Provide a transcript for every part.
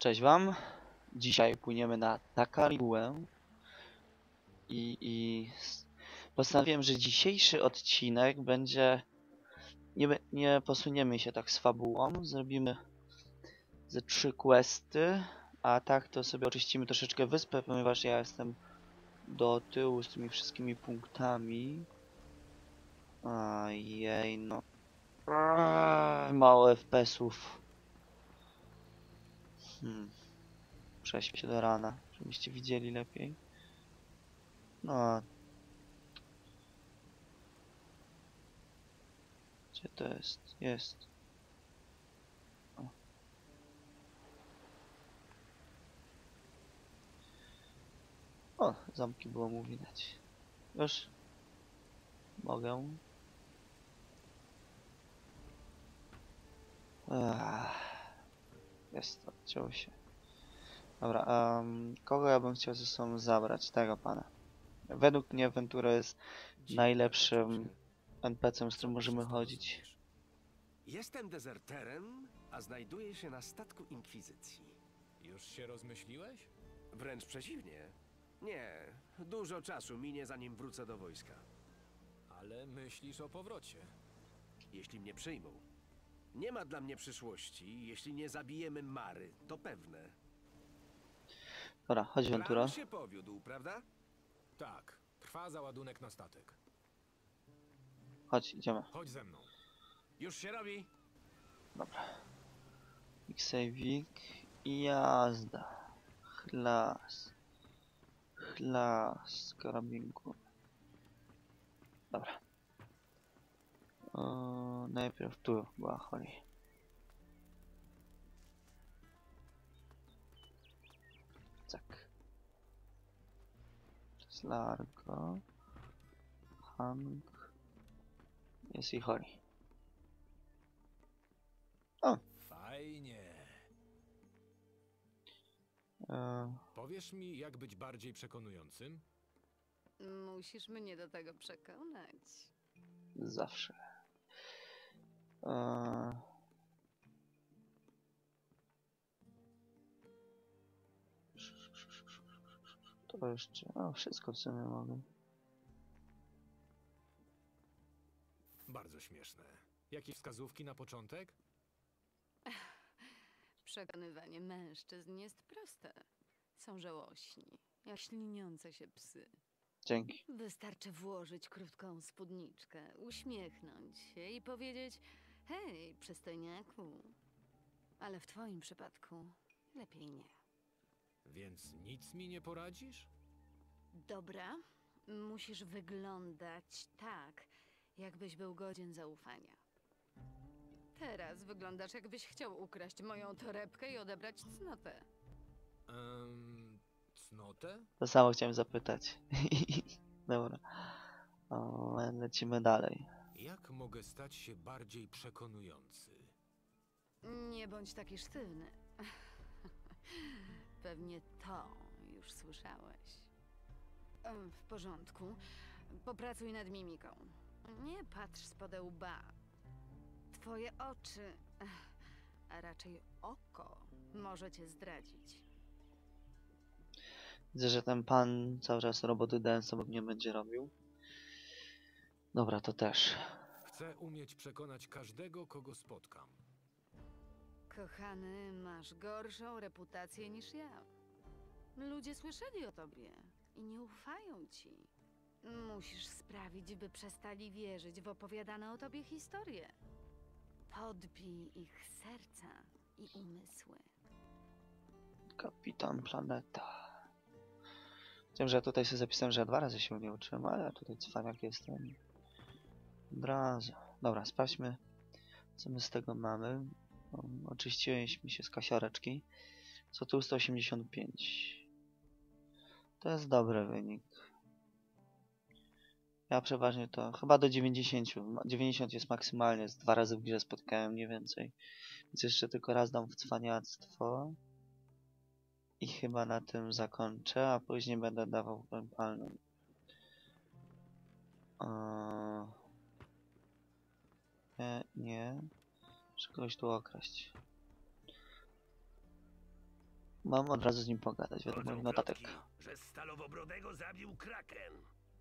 Cześć wam. Dzisiaj płyniemy na Takaribuę i, i postanowiłem, że dzisiejszy odcinek będzie nie, nie posuniemy się tak z fabułą, zrobimy ze trzy questy, a tak to sobie oczyścimy troszeczkę wyspę, ponieważ ja jestem do tyłu z tymi wszystkimi punktami. Ajej no. Mało FPS-ów. Hmm. Prześpię się do rana, żebyście widzieli lepiej. No. Gdzie to jest? Jest. O. zamki było mu widać. Już? Mogę? Ach. Jest, odcięło się. Dobra, em, kogo ja bym chciał ze sobą zabrać? Tego pana. Według mnie Ventura jest najlepszym NPC-em, z którym możemy chodzić. Jestem dezerterem, a znajduję się na statku Inkwizycji. Już się rozmyśliłeś? Wręcz przeciwnie. Nie, dużo czasu minie zanim wrócę do wojska. Ale myślisz o powrocie. Jeśli mnie przyjmą. Nie ma dla mnie przyszłości, jeśli nie zabijemy Mary, to pewne. Dobra, chodź Ventura. Plan się powiódł, prawda? Tak, trwa załadunek na statek. Chodź, idziemy. Chodź ze mną. Już się robi. Dobra. Xavik i jazda. Chlas. Chlas. Karabinku. Dobra. O, najpierw tu była Holly. Tak. To jest Largo. Hank. Jest i Holly. Fajnie. E, Powiesz mi, jak być bardziej przekonującym? Musisz mnie do tego przekonać. Zawsze. Eee... To jeszcze. O, wszystko w sumie mogę. Bardzo śmieszne. Jakieś wskazówki na początek? Przekonywanie mężczyzn jest proste. Są żałośni, jak śliniące się psy. Dzięki. Wystarczy włożyć krótką spódniczkę, uśmiechnąć się i powiedzieć: Hej, przystojniaku. Ale w twoim przypadku lepiej nie. Więc nic mi nie poradzisz? Dobra, musisz wyglądać tak, jakbyś był godzien zaufania. Teraz wyglądasz, jakbyś chciał ukraść moją torebkę i odebrać cnotę. Ehm, cnotę? To samo chciałem zapytać. Dobra. O, lecimy dalej. Jak mogę stać się bardziej przekonujący? Nie bądź taki sztywny. Pewnie to już słyszałeś. Em, W porządku. Popracuj nad mimiką. Nie patrz spod łba. Twoje oczy, a raczej oko, może cię zdradzić. Widzę, że ten pan cały czas roboty dance obok mnie będzie robił. Dobra, to też. Chcę umieć przekonać każdego, kogo spotkam. Kochany, masz gorszą reputację niż ja. Ludzie słyszeli o tobie i nie ufają ci. Musisz sprawić, by przestali wierzyć w opowiadane o tobie historie. Podbij ich serca i umysły. Kapitan Planeta. Wiem, że ja tutaj sobie zapisałem, że ja dwa razy się nie uczyłem, ale ja tutaj cwaniak jestem. Od. Dobra, sprawdźmy, co my z tego mamy. Oczyściliśmy się z kasioreczki. Co tu 185. To jest dobry wynik. Ja przeważnie to chyba do 90. Ma- 90 jest maksymalnie, z dwa razy w grze spotkałem, nie więcej. Więc jeszcze tylko raz dam w cwaniactwo. I chyba na tym zakończę, a później będę dawał palną. Eee... Nie, nie. Muszę kogoś tu okraść. mam od razu z nim pogadać, Chodzą notatek. że Stalowobrodego zabił Kraken.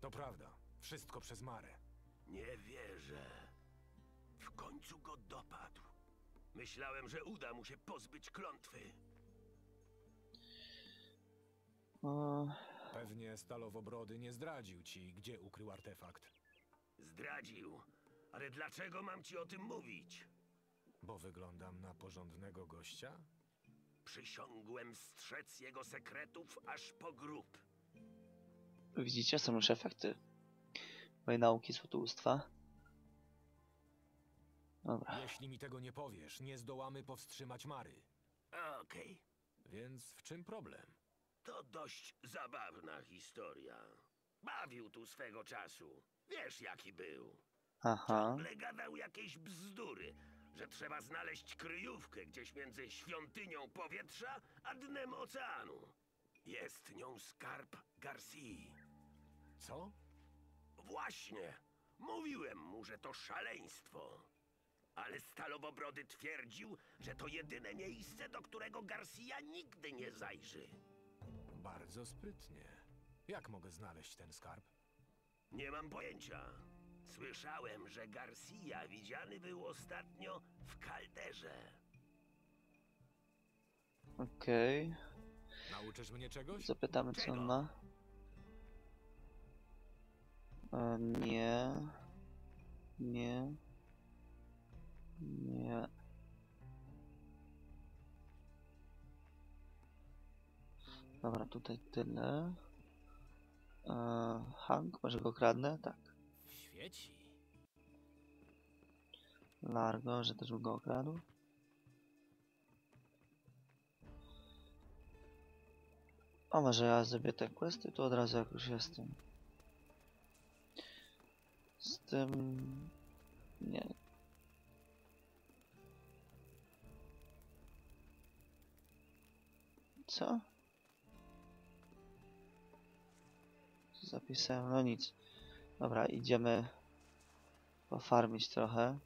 To prawda. Wszystko przez Marę. Nie wierzę. W końcu go dopadł. Myślałem, że uda mu się pozbyć klątwy. O, Pewnie Stalowobrody nie zdradził ci, gdzie ukrył artefakt. Zdradził. Ale dlaczego mam ci o tym mówić? Bo wyglądam na porządnego gościa? Przysiągłem strzec jego sekretów aż po grób. widzicie, są już efekty mojej nauki złotoustwa. Dobra, Jeśli mi tego nie powiesz, nie zdołamy powstrzymać Mary. Okej, Więc w czym problem? to dość zabawna historia. Bawił tu swego czasu. Wiesz jaki był. Aha, Ciągle gadał jakieś bzdury, że trzeba znaleźć kryjówkę gdzieś między świątynią powietrza a dnem oceanu. Jest nią skarb Garcia. Co? Właśnie. Mówiłem mu, że to szaleństwo. Ale Stalowobrody twierdził, że to jedyne miejsce, do którego Garcia nigdy nie zajrzy. Bardzo sprytnie. Jak mogę znaleźć ten skarb? Nie mam pojęcia. Słyszałem, że Garcia widziany był ostatnio w kalderze. okej. Nauczysz mnie czegoś? Zapytamy, co on ma. E, nie. Nie. Nie. Dobra, tutaj tyle. E, Hank, może go kradnę? Tak. Świeci. Largo, że też go okradł. A może ja zrobię te questy, to od razu jak już jestem. Z tym... Nie. Co Zapisałem, no nic. Dobra, idziemy pofarmić trochę.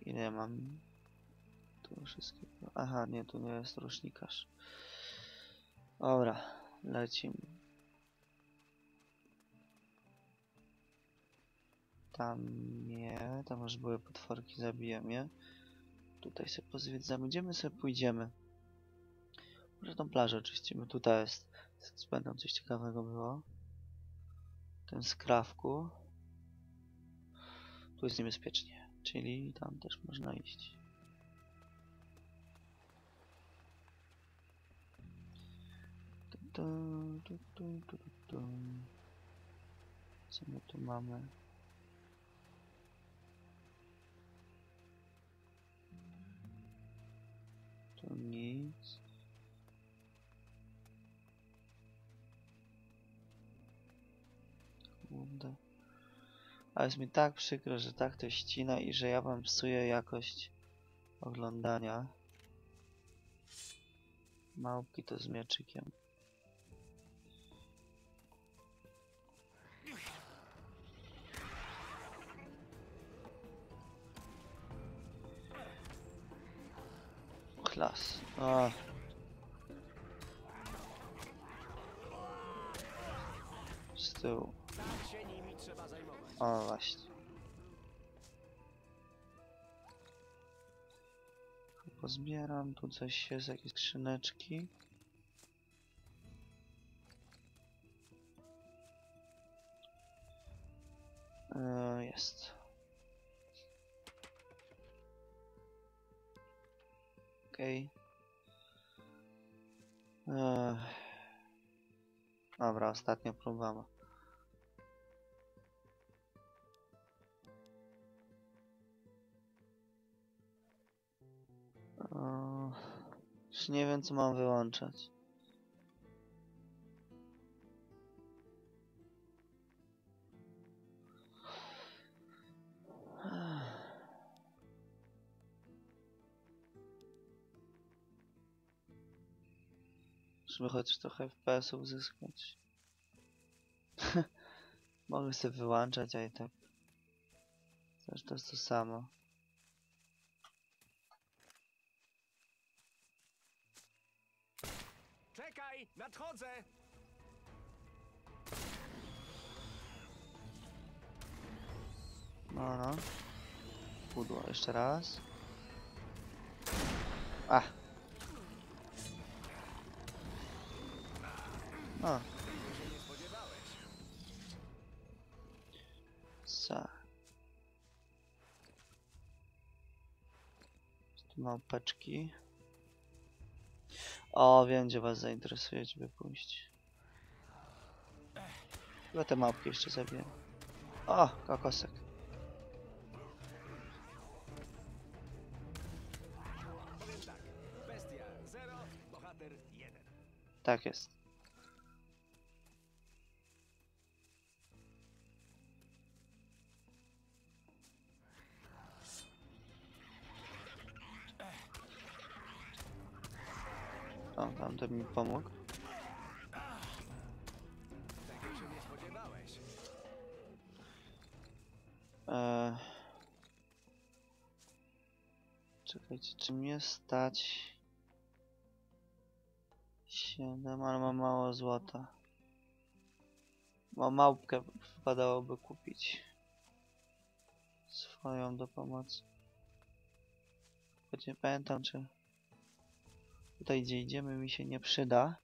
Ile ja mam? Tu wszystkiego. Aha, nie, tu nie jest rusznikarz. Dobra, lecimy. Tam nie, tam już były potworki, zabiłem je. Tutaj sobie pozwiedzamy, gdzie my sobie pójdziemy? Może tą plażę oczyścimy, tutaj jest. Z będą coś ciekawego było. Ten skrawku. Tu jest niebezpiecznie, czyli tam też można iść. Co my tu mamy? Tu nic. Kurde. A jest mi tak przykro, że tak to ścina i że ja wam psuję jakość oglądania. Małpki to z mieczykiem. Klas. Tyłu. Tak się nimi trzeba zajmować. O właśnie. Pozbieram, tu coś jest, jakieś skrzyneczki. E, jest. Okej. Okay. Dobra, ostatnia próba. Już nie wiem co mam wyłączać. Żeby chociaż trochę FPS-ów uzyskać. Mogę sobie wyłączać, a i tak. To jest to samo. Czekaj, nadchodzę! No. Pudło, jeszcze raz. A. No. Za. Tu małpeczki. O, wiem gdzie was zainteresuje, żeby pójść. Chyba te małpki jeszcze zabiję. O, kokosek. Powiem. Bestia 0, bohater 1. Tak jest. Tamten mi pomógł. Eee... Czekajcie, czy mnie stać? 7, ale mam mało złota. Ma małpkę wypadałoby kupić. Swoją do pomocy. Choć nie pamiętam, czy tutaj gdzie idziemy mi się nie przyda.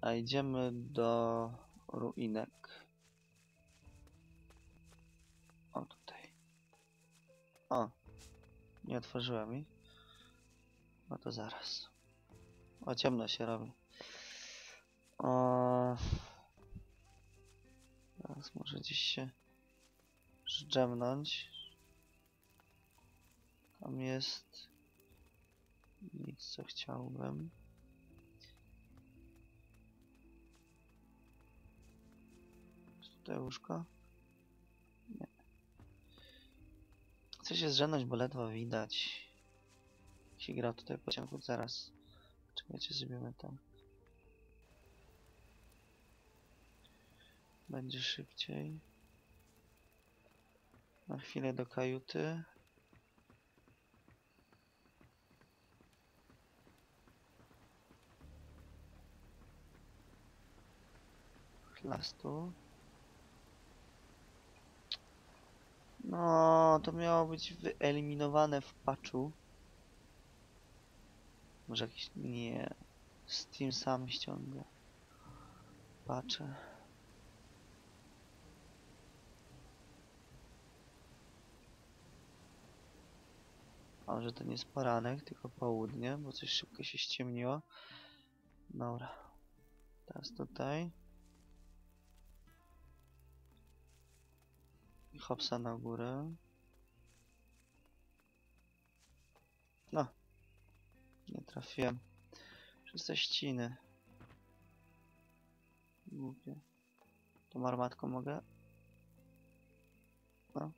A idziemy do ruinek. O, tutaj. O, nie otworzyła mi. No to zaraz. O, ciemno się robi. O... Teraz może gdzieś się zdrzemnąć. Tam jest nic, co chciałbym. Tutaj łóżko? Nie. Chcę się zdrzemnąć, bo ledwo widać. Się gra tutaj po ciemku, zaraz. Czekajcie, zrobimy tam. Będzie szybciej. Na chwilę do kajuty. Chlastu. No, to miało być wyeliminowane w patchu. Może jakiś... Nie. Steam sam ściąga. Patrzę. A może to nie jest poranek, tylko południe, bo coś szybko się ściemniło. Dobra. Teraz tutaj. Hopsa na górę. No. Nie trafiłem. Przez te ściny. Głupie. Tą armatką mogę? No.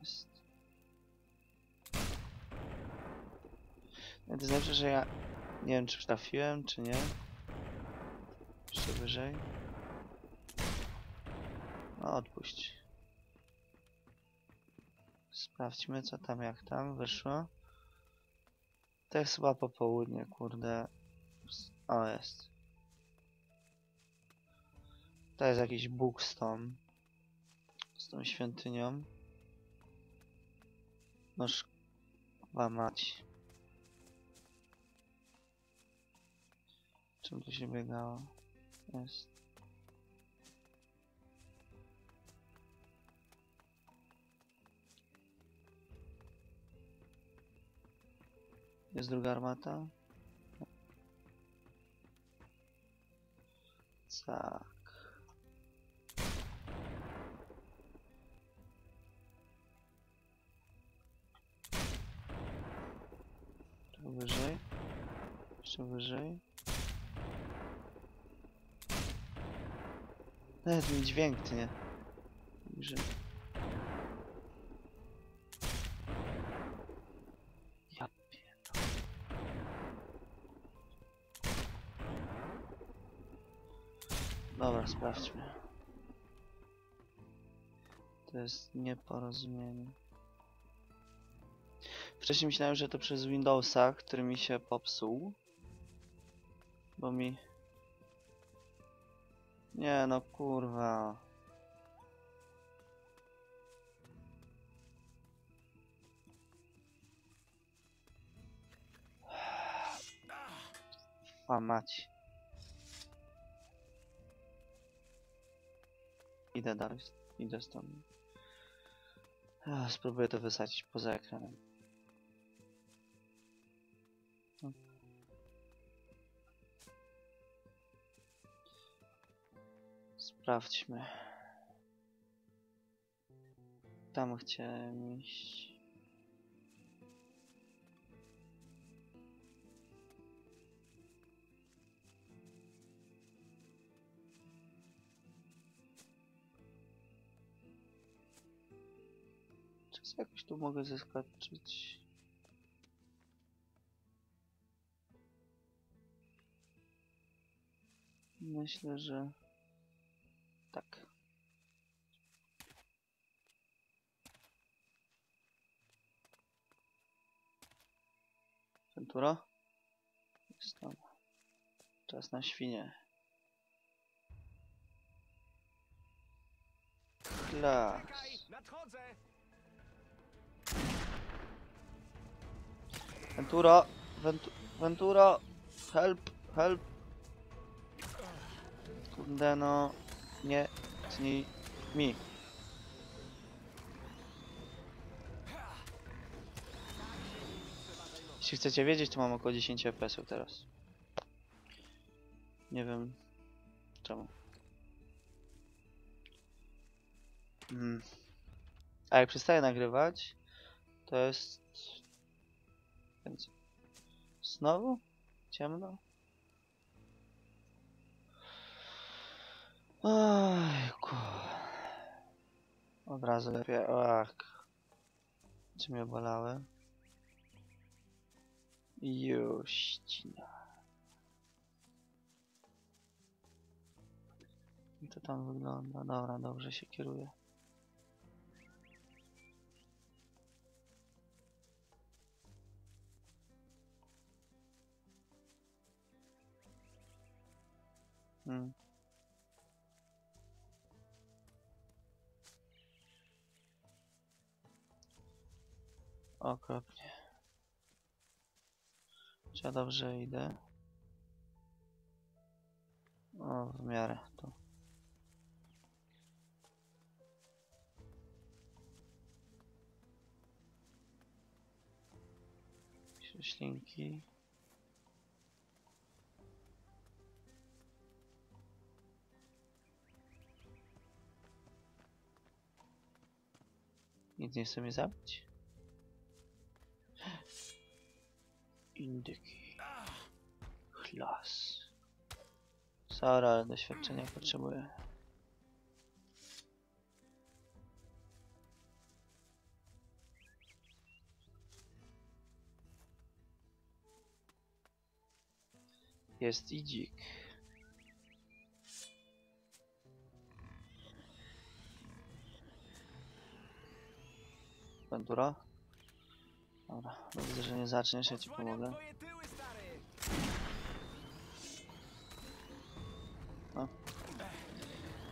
Jest. No To znaczy, że ja nie wiem, czy trafiłem, czy nie. Jeszcze wyżej. No, odpuść. Sprawdźmy, co tam, jak tam wyszło. To jest chyba popołudnie, kurde. O, jest. To jest jakiś bóg z tą... Z tą świątynią. Noż... Chyba mać. Czym tu się biegało? Jest. Jest druga armata? Tak. Trochę wyżej. Jeszcze wyżej. Nawet mi dźwięk tnie. Dobra, sprawdźmy. To jest nieporozumienie. Wcześniej myślałem, że to przez Windowsa, który mi się popsuł. Bo mi... Nie no kurwa. A. Idę dalej, idę stąd. Spróbuję to wysadzić poza ekranem. Sprawdźmy. Tam chciałem iść. Jakoś tu mogę zeskoczyć? Myślę, że tak. Ventura? Jest tam. Czas na świnie. Klas. Ventura, Ventu Ventura, help, help. Kurde no, nie, tnij mi. Jeśli chcecie wiedzieć, to mam około 10 fps teraz. Nie wiem czemu. Mm. A jak przestaję nagrywać, to jest więc znowu ciemno. Ojku. Od razu lepiej. Ach. Czy mnie bolały? Juścina. I to tam wygląda. Dobra, dobrze się kieruje. Hmm. Okropnie. Czy ja dobrze idę? O, w miarę to. Ślinki. Nic nie chce mnie zabić? Indyki. Sorry, ale doświadczenia potrzebuję. Jest i Ventura? Dobra, no widzę, że nie zaczniesz, ja ci pomogę. stary!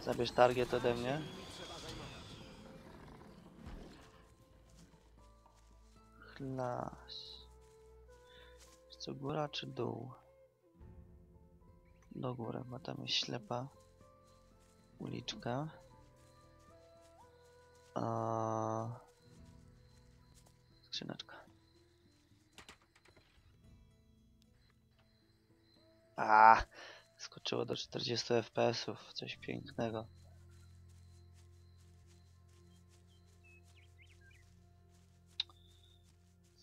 Zabierz target ode mnie. Chlas. Co góra czy dół? Do góry, bo tam jest ślepa uliczka. A... Skrzyneczka. A, skoczyło do 40 fps-ów, coś pięknego.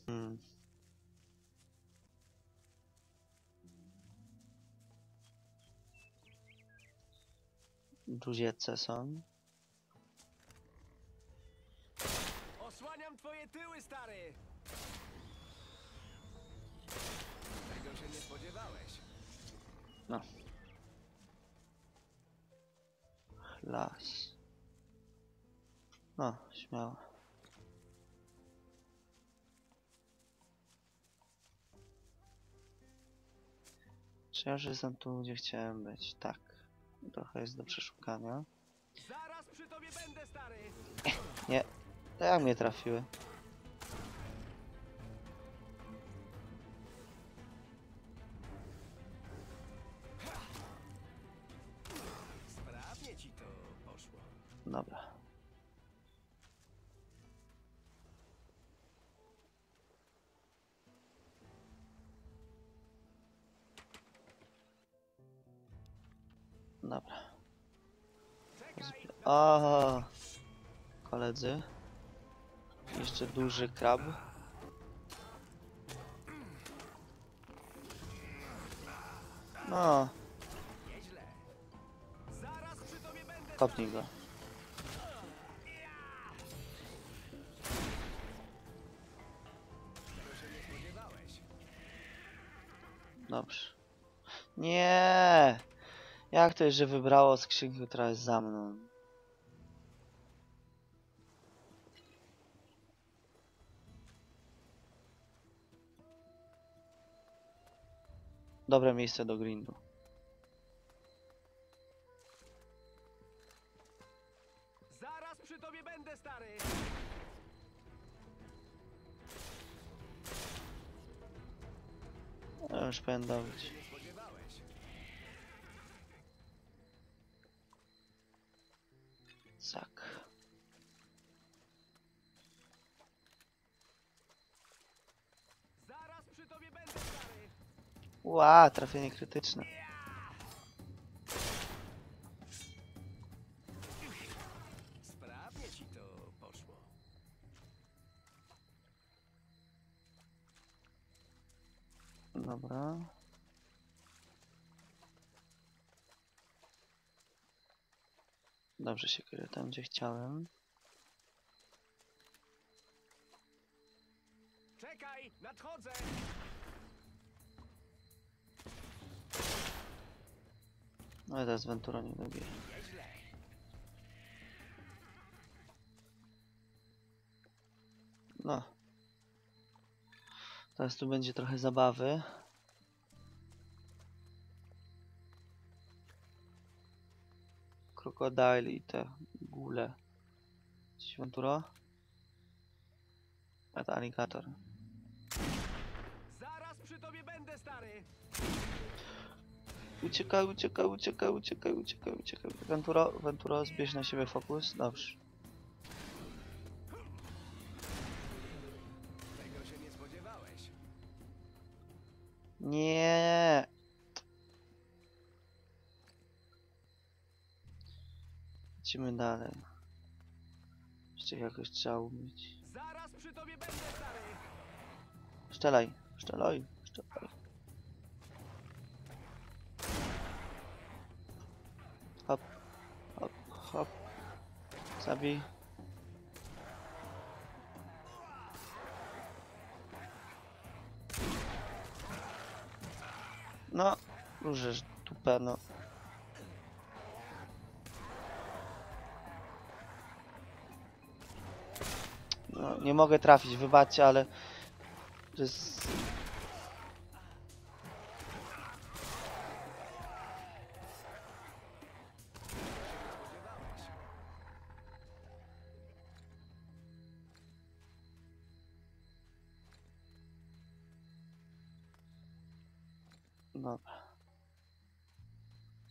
Hmm. Druziece są. twoje tyły, stary! Tego się nie spodziewałeś. No. Las. No, śmiało. Czy ja już jestem tu, gdzie chciałem być? Tak. Trochę jest do przeszukania. Zaraz przy tobie będę, stary! nie. To jak mnie trafiły? Sprawnie ci to poszło. Dobra. Dobra. O, koledzy. Jeszcze duży krab. No, kopnij go. Dobrze. Nie! Jak to jest, że wybrało skrzynkę, która jest za mną? Dobre miejsce do grindu. Zaraz przy tobie będę, stary! Ja już dobyć. Nie spodziewałeś. Zak. Zaraz przy tobie będę, stary! Ła, trafienie krytyczne. Dobra. Dobrze się kryje tam, gdzie chciałem. Czekaj! Nadchodzę! I teraz Ventura nie dobije. No. Teraz tu będzie trochę zabawy. Krokodyl i te gule. Coś Ventura? A to aligator. Zaraz przy tobie będę, stary! Uciekaj, uciekaj, uciekaj, uciekaj, uciekaj, uciekaj. Venturo, Venturo, zbierz na siebie fokus. Dobrze. Tego się nie spodziewałeś. Nie. Lecimy dalej. Jeszcze jakoś trzeba umyć. Zaraz przy tobie będę, stary! Szczelaj, szczelaj, szczelaj. Hop. Zabij. No, różesz dupę, no. No, nie mogę trafić, wybaczcie, ale to jest... Dobra.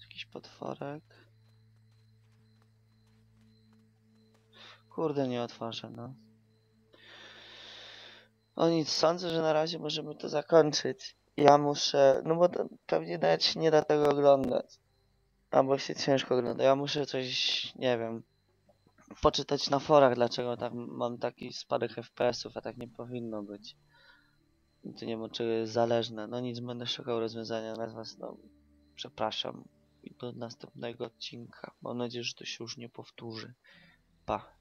Jakiś potworek. Kurde, nie otworzę, no. O nic, sądzę, że na razie możemy to zakończyć. Ja muszę, no bo to, pewnie nawet się nie da tego oglądać. Albo się ciężko ogląda. Ja muszę coś, nie wiem, poczytać na forach, dlaczego tak mam taki spadek FPS-ów, a tak nie powinno być. To nie wiem czego jest zależne. No nic, będę szukał rozwiązania na was, no przepraszam. I do następnego odcinka. Mam nadzieję, że to się już nie powtórzy. Pa.